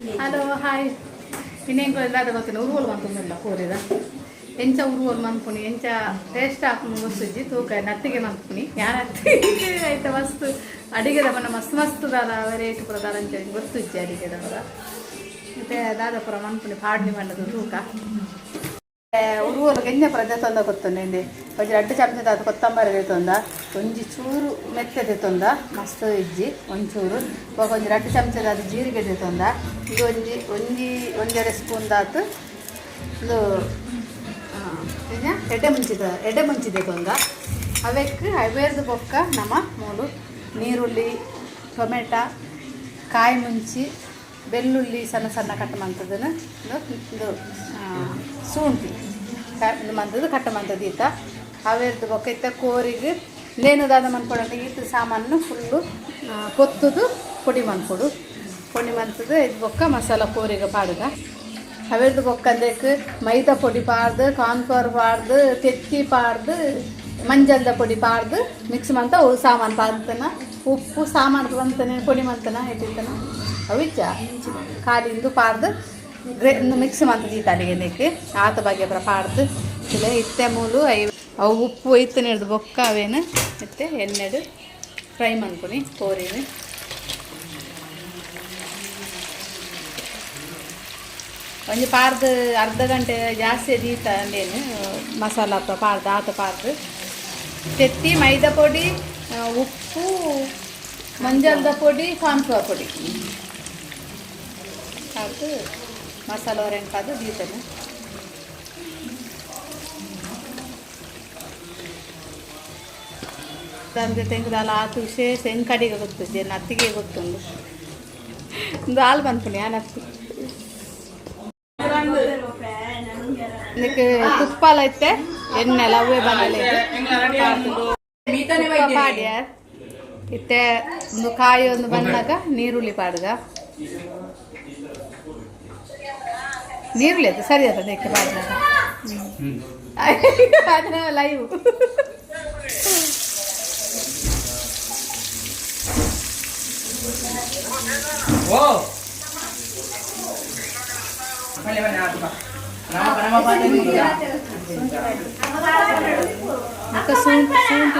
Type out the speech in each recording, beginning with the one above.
Hello hi ಇನ್ನೇನು ಅದು ಗೊತ್ತಿಲ್ಲ ಉರುವಲ್ ಮಂತುಂದಿಲ್ಲ ಕೋರಿದ ಎಂಚ ಉರುವಲ್ ಮಂತ್ಪುನಿ ಎಂಚ ಟೇಸ್ಟ್ ಹಾಕೊಂಡು ಗೊತ್ತಿಜ್ಜಿ ತೂಕ ನತ್ತಿಗೆ ಮಂತ್ಪುನಿ ಯಾರ ಆಯ್ತಾ, ಮಸ್ತ್. ಅಡಿಗೆದ ಬಣ್ಣ ಮಸ್ತ್ ಮಸ್ತ್ ದಾದ ವೆರೈಟಿ ಪುರ ದಾದ ಅಂಚ ಗೊತ್ತಿಜ್ಜಿ ಅಡಿಗೆದವರ. ಮತ್ತೆ ದಾದ ಪುರ ಮಂತ್ಪುನಿ ಪಾಡ್ನಿ ಮಣ್ಣದು ತೂಕ. ಉರುವಲು ಪ್ರದೇಶ ಪುರ ದೆತ್ತೊಂದ ಗೊತ್ತುಂಡೆ ಒಂಜಿ ಅಡ್ಡು ಚಮಚದ ಅದು ಕೊತ್ತಂಬರಿ ದೆತ್ತೊಂದ ಒಂಜಿ ಚೂರು ಮೆತ್ತೆ ದೆತ್ತೊಂದ ಮಸ್ತ್ ಇಜ್ಜಿ, ಒಂಚೂರು. ಬೊಕ ಒಂಜಿ ರಡ್ಡು ಅದು ಜೀರಿಗೆ ದೆತ್ತೊಂದ ಇದು ಒಂಜಿ ಒಂಜಿ ಒಂಜೆರಡು ಸ್ಪೂನ್ ದಾತ್ ಇದು ಎಡೆ ಮುಂಚಿದ ಎಡ್ಡೆ ಮುಂಚಿದೆ ತೊಂದ. ಅವಕ್ಕೆ ಅವೇರ್ದು ಬೊಕ್ಕ ನಮ ಮೂಲು. ನೀರುಳ್ಳಿ, ಟೊಮೆಟ, ಕಾಯಿ ಮುಂಚಿ, ಬೆಳ್ಳುಳ್ಳಿ ಸಣ್ಣ ಸಣ್ಣ ಕಟ್ ಮಂತದನ್ನು ಇದು. ಆ, ಶುಂಠಿ ಕಟ್ಟ ಮಂದದ್ದು ಈತ. ಅವೇರ್ದು ಬೊಕ್ಕ ಇತ್ತ ಕೋರಿಗೆ ನೇನುದಾದ ಮನ್ಕೊಡಂತ ಈತ ಸಾಮಾನು ಫುಲ್ಲು ಕೊತ್ತುದು ಪುಡಿ ಮನ್ಕೊಡು. ಪುಡಿ ಮಂತದ್ದು ಇದು ಬೊಕ್ಕ ಮಸಾಲ ಕೋರಿಗೆ ಪಾಡುಗ. ಬೊಕ್ಕ ಬೊಕ್ಕಂದಕ್ಕೆ ಮೈದಾ ಪೊಡಿ ಪಾಡ್ದು ಕಾರ್ನ್ಫ್ಲವರ್ ಪಾಡ್ದು ತೆತ್ತಿ ಪಾಡ್ದು ಮಂಜಲ್ದ ಪೊಡಿ ಪಾಡ್ದು ಮಿಕ್ಸ್ ಮಂತ ಸಾಮಾನು ಪಾಡ್ತನ. ಉಪ್ಪು ಸಾಮಾನು ಬಂತನೆ ಪೊಡಿ ಮಂತನ ಇಟ್ಟಿರ್ತಾನ. ಅವಿಚ್ಚ ಕಾಲಿಂದು ಪಾಡ್ದು ಮಿಕ್ಸ್ ಈ ತಲೆಗೆ ಆತ ಬಗ್ಗೆ ಅಪ್ರ ಪಾಡ್ದು. ಇಲ್ಲ ಇತ್ತೆ ಮೂಲು ಐ ಅವು ಉಪ್ಪು ಇತ್ತು ಹಿಡ್ದು, ಬೊಕ್ಕ ಅವೇನು? ಮತ್ತು ಎಣ್ಣೆಡು ಫ್ರೈ ಮಾಡ್ಕೊನಿ ಕೋರಿನಿ ಒಂಜಿ ಪಾರ್ದು ಅರ್ಧ ಗಂಟೆ ಜಾಸ್ತಿ ದೀತ ಅಂದೇನು, ಮಸಾಲ ಅಥವಾ ಪಾರ್ದು ಆತ ಪಾರ್ದು ತೆತ್ತಿ, ಮೈದಾ ಪೊಡಿ ಉಪ್ಪು, ಮಂಜಲ್ದ ಪೊಡಿ ಕಾರ್ನ್ಫ್ಲವರ್ ಪೊಡಿ. ಹಾಕು ಮಸಾಲ ಹೊರೆಂಕಾದು ದೀತನು ತಂದೆ ತೆಂಗದಾಲ ಆತು, ವಿಶೇಷ ಗೊತ್ತು ಗೊತ್ತಿದ್ದೆ ನತ್ತಿಗೆ ಗೊತ್ತುಂಡು ಒಂದು. ಹಾಲು ಬಂದ್ಪುನಿ ಆ ನತ್ತಿ ಇದಕ್ಕೆ ತುಪ್ಪ ಎಲ್ಲ ಐತೆ, ಎಣ್ಣೆ ಲವೇ ಬಂದಲ್ಲ ಇತ್ತೆ, ಒಂದು ಕಾಯಿ, ಒಂದು ಬಂದಾಗ ನೀರುಳ್ಳಿ ಪಾಡ್ಗ. ನೀರುಳ್ಳಿ ಅದು ಸರಿ ಅದ ಅದಕ್ಕೆ ಪಾಡ್ದಾಗ ಅದನ್ನ ಲೈವ್ ಓ ಬನ್ನಿ ಬನ್ನಿ ಆತು ಬಾ ನಮ್ಮ ನಮ್ಮ ಪಾತ್ರೆ ಮತ್ತೆ ಶುಂಠಿ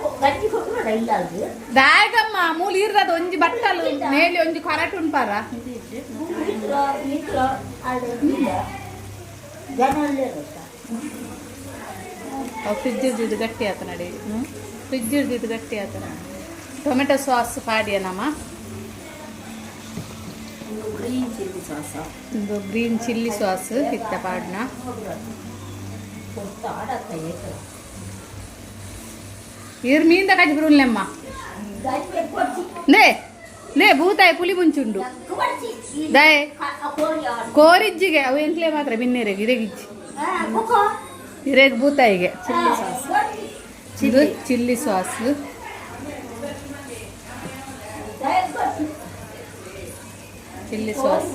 ಇತ್ತ ಫುಲ್ಲು ಜನಕ್ಕೂ ಗಂಜಿಂದ ಇದ ಒಂಜಿ ಖಾರ ಉನ್ ಪಾರ ಇಜ್ಜಾತ ಅಮ್ಮ ಅನ್ಪುಗಾಯಿ ಏ, ಅಮ್ಮ ಅಕ್ಕ ಫುಲ್ಲು ಫ್ರೈ ಆನಾಗ ಟೊಮೆಟೊ ಸಾಸ್ ಪಾಡ್ಲಿ ಗಂಜಿ ಕೊಟ್ಟು ಇಲ್ಲ ಅದು ದಾಯಗಮ್ಮ ಮೂಲ ಇರ್ರದ ಒಂಜಿ ಬಟ್ಟಲು ಮೇಲೆ ಒಂಜಿ ಕೊರಟು ಉನ್ ಪಾರ ಮಿತ್ರ ಮಿತ್ರ ಅದು ಇಲ್ಲ ಜನ ಅಲ್ಲೇ ಗೊತ್ತಾ ಅವು ಫ್ರಿಜ್ ಇರ್ದಿದ್ದು ಗಟ್ಟಿ ಆತ ನಡಿ ಫ್ರಿಜ್ ಇರ್ದಿದ್ದು ಗಟ್ಟಿ ಆತ ಟೊಮೆಟೊ ಸಾಸ್ ಪಾಡಿಯ ನಮ್ಮ ಒಂದು ಗ್ರೀನ್ ಚಿಲ್ಲಿ ಸಾಸ ಒಂದು ಗ್ರೀನ್ ಚಿಲ್ಲಿ ಸಾಸ್ ಇತ್ತ ಪಾಡ್ನ ಕೊಡ್ತಾ ಮೀನ್ ಏಕ ಇರ್ ಮೀಂದ ಕಜಿ ಬಿರುಲ್ಲೆಮ್ಮ ನೇ ನೇ ಭೂತಾಯಿ ಪುಲಿ ಮುಂಚುಂಡು. ದಯ ಕೋರಿಜ್ಜಿಗೆ ಅವು ಎಂಕ್ಲೆ ಮಾತ್ರ ಬಿನ್ನೆರೆಗೆ ಇರೆಗಿಜ್ಜಿ ಕೊಕ್ಕೋ ಬೂತಾಯಿಗೆ ಭೂತಾಯಿಗೆ. Chilli sauce. ಇದು ಚಿಲ್ಲಿ ಸಾಸ್. Chilli sauce.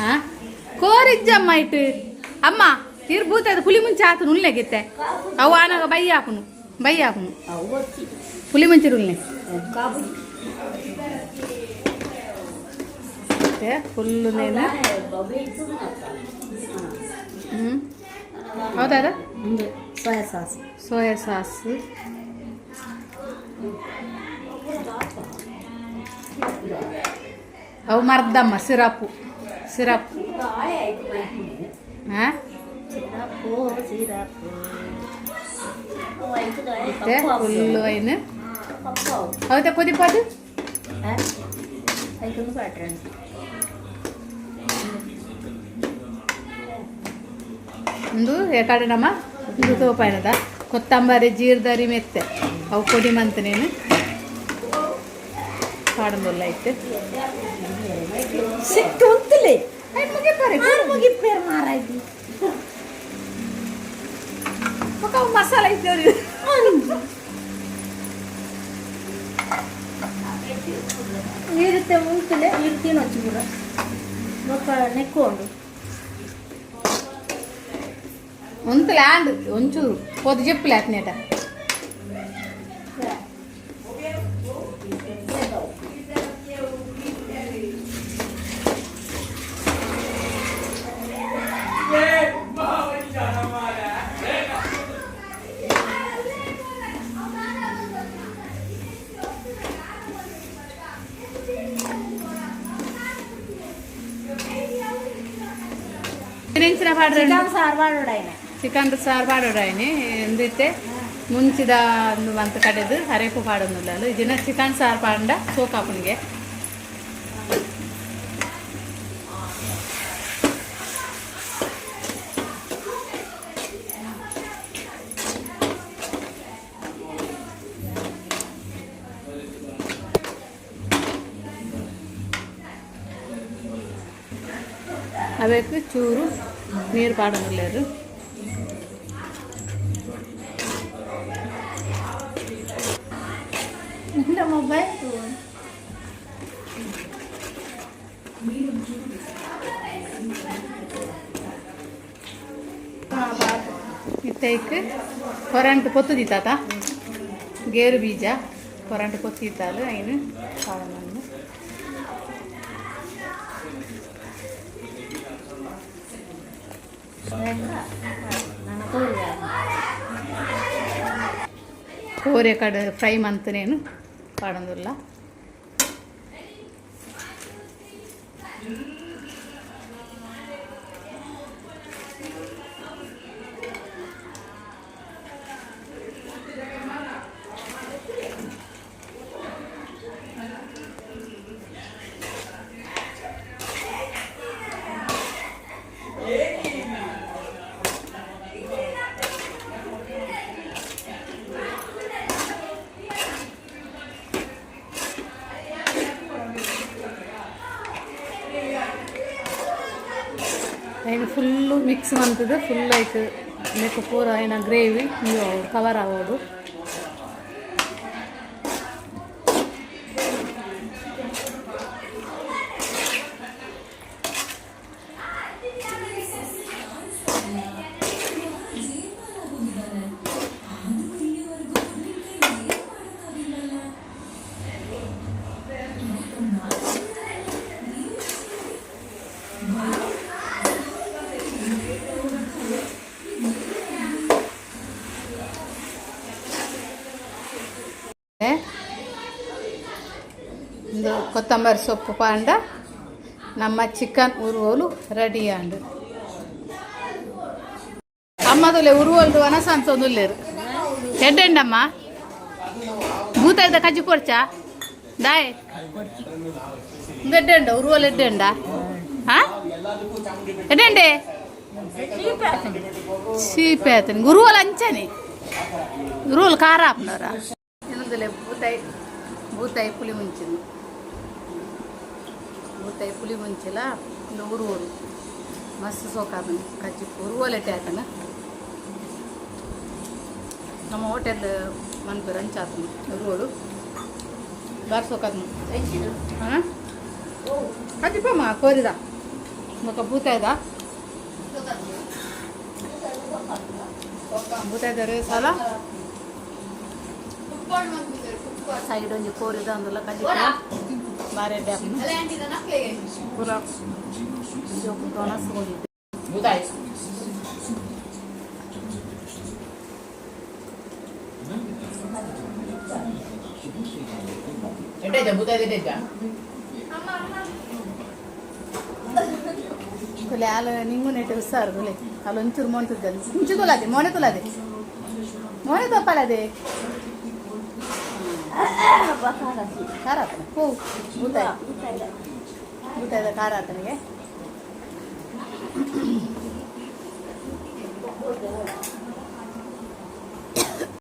ಹಾ? ಕೋರಿಜ್ಜಮ್ಮ ಇಟ್ಟು. ಅಮ್ಮ ಇರ್ ಭೂತಾಯ್ದು ಪುಲಿ ಮುಂಚೆ ಆತನು ಉಳ್ಳೆಗಿತ್ತೆ ಅವು ಆನಾಗ ಬೈ ಹಾಕುನು. ಬೈ ಹಾಕುನು ಅವತ್ತಿ ಪುಲಿ ಮುಂಚೆ ಉಳ್ಳೆ ಕಾಬು ಮತ್ತೆ ಫುಲ್ಲು ನೇನು ಬಬೆ ಇತ್ತು ಹ್ಞೂ ಹೌದಾದ ಮುಂದೆ ಸೋಯಾ ಸಾಸ್ ಸೋಯಾ ಸಾಸ್ ಅವು ಮರ್ದಮ್ಮ ಸಿರಪು ಸಿರಪ್ ಗಾಳಿ ಆಯ್ತು ಹೌದಾ ಕುದಿಪದು ಐದು ಬ್ಯಾಟ್ರಿ ಒಂದು ಏಕಾಡು ನಮ್ಮ. ಒಂದು ತೋಪಾಯಿನದ ಕೊತ್ತಂಬರಿ ಜೀರ್ದರಿ ಮೆತ್ತೆ. ಅವು ಕೊಡಿ ಮಂತ ನೀನು ಐತೆ. ಇತ್ತು ಸಿಟ್ಟು ಮಾರಾಯ್ತಿ. ಮಸಾಲ ಇದ್ದವ್ರಿ ಇರುತ್ತೆ ಉಂಟಲೆ ಇರ್ತೀನಿ ಹಚ್ಚಿಬಿಡ ಒಕ್ಕ ನೆಕ್ಕೊಂಡು ಒಂತಲೆ ಆಂಡ್ ಒಂಚೂರು ಪೋದು చెప్పులే అట్నేట ಹೆಸರು ಬಾಡ್ರಿ ಚಿಕನ್ ಸಾರ್ವಾಡ್ ಉಡಾಯ್ನ ಚಿಕನ್ ಸಾರ್ವಾಡ್ ಉಡಾಯ್ನಿ ಎಂದಿತ್ತೆ ಮುಂಚಿದ ಅಂತ ಕಡೆದು ಹರೇಪು ಪಾಡೋದಿಲ್ಲ ಅಲ್ಲ ಇದನ್ನ ಚಿಕನ್ ಸಾರು ಪಾಂಡ ಸೋಕಾಪನಿಗೆ അവയ്ക്ക് ചൂറും మీరు పాడగలేరు మొబైల్ ఫోన్ ಇತ್ತೈಕ್ ಕೊರಂಟು ಪೊತ್ತು ದಿತ್ತಾತ ಗೇರು ಬೀಜ ಕೊರಂಟು ಪೊತ್ತು ದಿತ್ತಾಲು ಅಯ್ಯನು ಕಾಳು కోరే కడ ఫ్రై మంత్ నేను పాడందుల్లా ಫುಲ್ಲು ಮಿಕ್ಸ್ ಮಾಡ್ತಿದ್ದೆ. ಫುಲ್ ಆಯ್ತು. ಬೇಕು ಪೂರ ಏನೋ ಗ್ರೇವಿ ಕವರ್ ಆಗೋದು. ಕೊತ್ತಂಬರಿ ಸೊಪ್ಪು ಪಾಂಡ ನಮ್ಮ ಚಿಕನ್ ಉರುವಲು ರೆಡಿ ಆಂಡು ಅಮ್ಮದುಲೆ ಉರುವಲ್ದು ಅನಸ ಅಂತೊಂದುಲ್ಲೇರು ಎಡ್ಡೆಂಡಮ್ಮ ಭೂತ ಇದ್ದ ಕಜ್ಜಿ ಕೊಡ್ಚ ದಾಯ್ ಎಡ್ಡೆಂಡ ಉರುವಲ್ ಎಡ್ಡೆಂಡ ಹಾ ಎಡ್ಡೆಂಡೆ ಸೀಪೆ ಆತನಿ ಉರುವಲ್ ಅಂಚನೆ ಉರುವಲ್ ಖಾರ ಆಪ್ನವ್ರ ಇನ್ನೊಂದುಲೆ ಭೂತಾಯಿ ಭೂತಾಯಿ ಪುಳಿ ಊತಾಯಿ ಪುಲಿ ಮುಂಚಿಲ್ಲ ಊರು ಊರು ಮಸ್ತ್ ಸೋಕಾದನು ಕಚ್ಚಿ ಊರು ಒಲೆಟೆ ಆತನ ನಮ್ಮ ಹೋಟೆಲ್ ಮನ್ಪು ರಂಚ್ ಆತನು ಊರು ಬಾರ್ ಸೋಕಾದನು ಹಾಂ? ಕಚ್ಚಿಪ್ಪಮ್ಮ ಕೋರಿದ. ಮುಖ ಬೂತಾಯ್ದ ಭೂತಾಯ್ದವ್ರೆ ಸಾಲ? ಸೈಡ್ ಒಂಜಿ ಕೋರಿದ ಅಂದಲ್ಲ ಕಚ್ಚಿಪ್ಪ. ಕಜ್ಜಿ ಬಾರೆ ಡ್ಯಾಪ್ ಪೂರ ಜೋಕು ದೊನಸ್ ಹೋಗಿದ್ದೆ Budai. ಎಡ್ಡೆಜ budai ಎಡ್ಡೆಜ ಕೊಲೆ ಆಲ ನಿಂಗು ನೆಟ್ಟು ಉಸ್ಸಾರು ಕೊಲೆ ಅಲ್ಲಿ ಒಂಚೂರು ಮೊನೆ ತುದ್ದದು ಮುಂಚೆ ತುಲಾದೆ ಮೊನೆ ತುಲಾದೆ ಮೊನೆ ತಪ್ಪಲದೆ ಖಾರ ಆತನ ಹೋ ಭೂತಾಯಿ ಭೂತಾಯ್ದ ಖಾರ ಆತನಿಗೆ